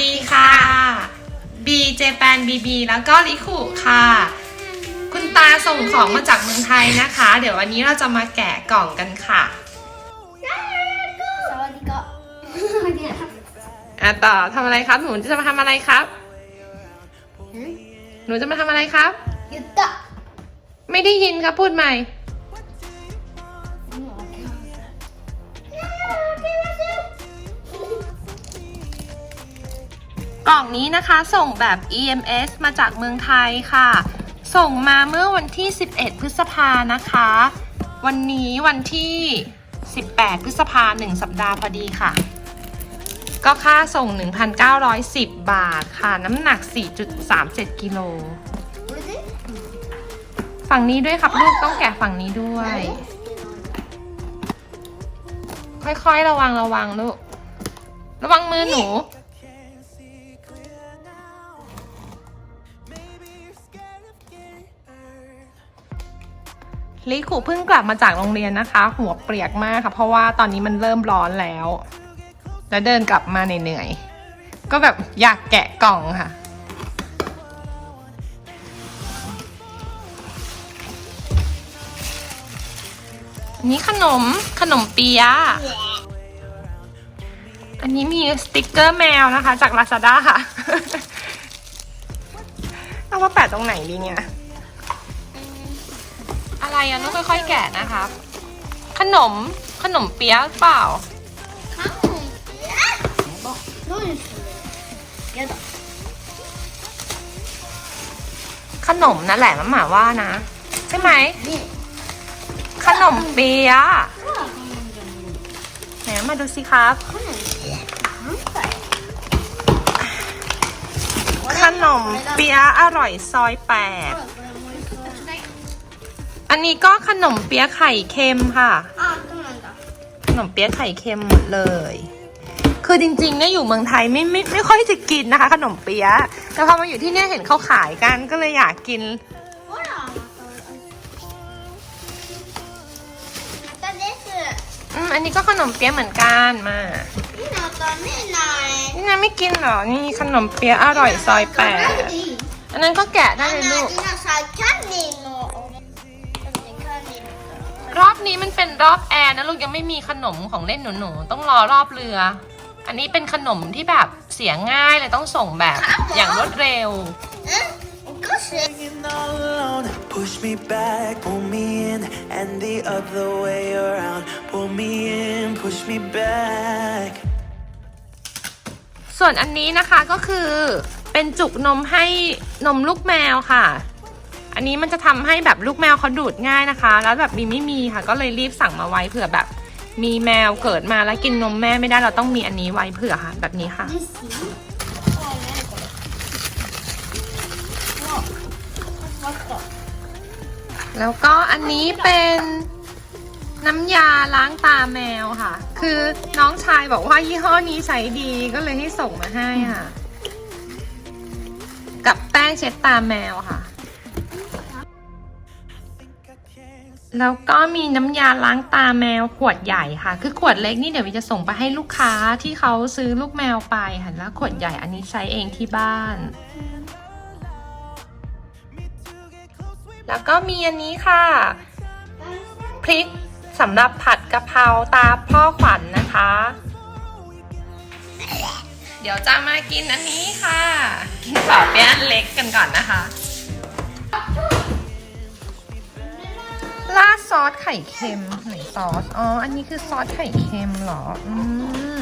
ดีค่ะบีเจแปนบีบีแล้วก็ลิคุค่ะ คุณตาส่งของมาจากเมืองไทยนะคะ เดี๋ยววันนี้เราจะมาแกะกล่องกันค่ะสวัสดีก็อะต่อทำอะไรครับ หนูจะมาทำอะไรครับ หนูจะมาทำอะไรครับหยุตะไม่ได้ยินครับพูดใหม่ กล่องนี้นะคะส่งแบบ EMS มาจากเมืองไทยค่ะ ส่งมาเมื่อวันที่ 11 พฤษภานะคะ วันนี้วันที่ 18 พฤษภาหนึ่งสัปดาห์พอดีค่ะ ก็ค่าส่ง 1,910 บาทค่ะ น้ำหนัก 4.37 กิโล ฝั่งนี้ด้วยครับ ลูกต้องแกะฝั่งนี้ด้วย ค่อยๆ ระวังระวังลูก ระวังมือหนู ลิคุเพิ่งกลับมาจากโรงเรียนนะคะ หัวเปียกมากค่ะ เพราะว่าตอนนี้มันเริ่มร้อนแล้ว แล้วเดินกลับมาเหนื่อยๆก็แบบอยากแกะกล่องค่ะอันนี้ขนมขนมเปียอันนี้มีสติกเกอร์แมวนะคะ จาก Lazada ค่ะ เอามาแปะตรงไหนดีเนี่ย อะไรอะนุ้ยค่อยๆแกะนะคะขนมขนมเปี๊ยะเปล่าขนมนั่นแหละมันหมาว่านะ ใช่ไหมขนมเปี๊ยะไหนมาดูสิครับ ขนมเปี๊ยะอร่อยซอยแปด อันนี้ก็ขนมเปี๊ยะไข่เค็มค่ะขนมเปี๊ยะไข่เค็มหมดเลย คือจริงๆเนี่ยอยู่เมืองไทยไม่ไม่ไม่ค่อยจะกินนะคะ ขนมเปี๊ยะ แต่พอมาอยู่ที่เนี่ยเห็นเขาขายกันก็เลยอยากกินอ้อเหรอต้นอันนี้ก็ขนมเปี๊ยะเหมือนกันมา นี่เราตอนนี้น่อนี่นะไม่กินเหรอ นี่ขนมเปี๊ยะอร่อยซอยแปด อันนั้นก็แกะได้เลยลูกนี่นั้นกินซอยแค่นหนึ่ง รอบนี้มันเป็นรอบแอร์นะลูกยังไม่มีขนมของเล่นหนูๆต้องรอรอบเรือ อันนี้เป็นขนมที่แบบเสียง่ายเลยต้องส่งแบบอย่างรวดเร็วส่วนอันนี้นะคะก็คือเป็นจุกนมให้นมลูกแมวค่ะ อันนี้มันจะทำให้แบบลูกแมวเขาดูดง่ายนะคะ แล้วแบบบีไม่มีค่ะ ก็เลยรีบสั่งมาไว้เผื่อแบบ มีแมวเกิดมาแล้วกินนมแม่ไม่ได้เราต้องมีอันนี้ไว้เผื่อค่ะ แบบนี้ค่ะแล้วก็อันนี้เป็นน้ำยาล้างตาแมวค่ะ คือน้องชายบอกว่ายี่ห้อนี้ใช้ดีก็เลยให้ส่งมาให้ค่ะ กับแป้งเช็ดตาแมวค่ะ แล้วก็มีน้ำยาล้างตาแมวขวดใหญ่ค่ะ คือขวดเล็กนี่เดี๋ยววิจะส่งไปให้ลูกค้าที่เขาซื้อลูกแมวไปค่ะ แล้วขวดใหญ่อันนี้ใช้เองที่บ้าน แล้วก็มีอันนี้ค่ะ พริกสำหรับผัดกะเพราตาพ่อขวัญนนะคะ เดี๋ยวจะมากินอันนี้ค่ะ กินฝาเปี๊ยะเล็กกันก่อนนะคะ ราดซอสไข่เค็มไหนซอส อ๋อ อันนี้คือซอสไข่เค็มเหรอ อืม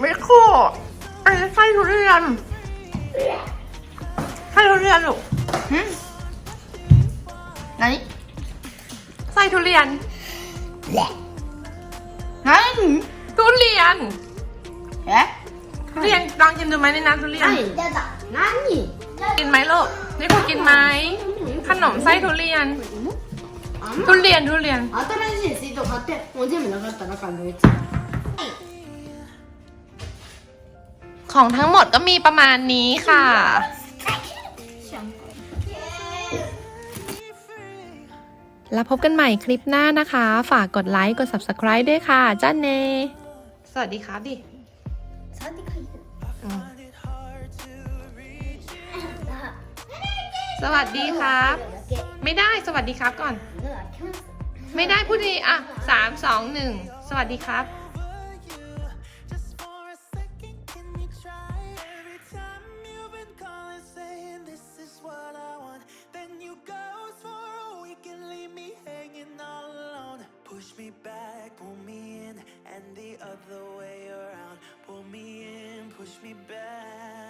ไม่คู่อันนี้ไส้ทุเรียนไส้ทุเรียนหรอไหนไส้ทุเรียนไหนทุเรียนเอ๊ะทุเรียนลองชิมดูไหมในน้ำทุเรียนนั่นนี่ กินไหมลูกนี่คุณกินไหมขนมไส้ทุเรียน ทุเรียนทุเรียน.ของทั้งหมดก็มีประมาณนี้ค่ะ แล้วพบกันใหม่คลิปหน้านะคะ ฝากกดไลค์ กด subscribe ด้วยค่ะจ้าเน สวัสดีครับดิ 사디카 อืม สวัสดีครับ ไม่ได้สวัสดีครับก่อน ไม่ได้พูดดีอะสามสองหนึ่งสวัสดีครับ push me back, pull me in, and the other way around. Pull me in, push me back.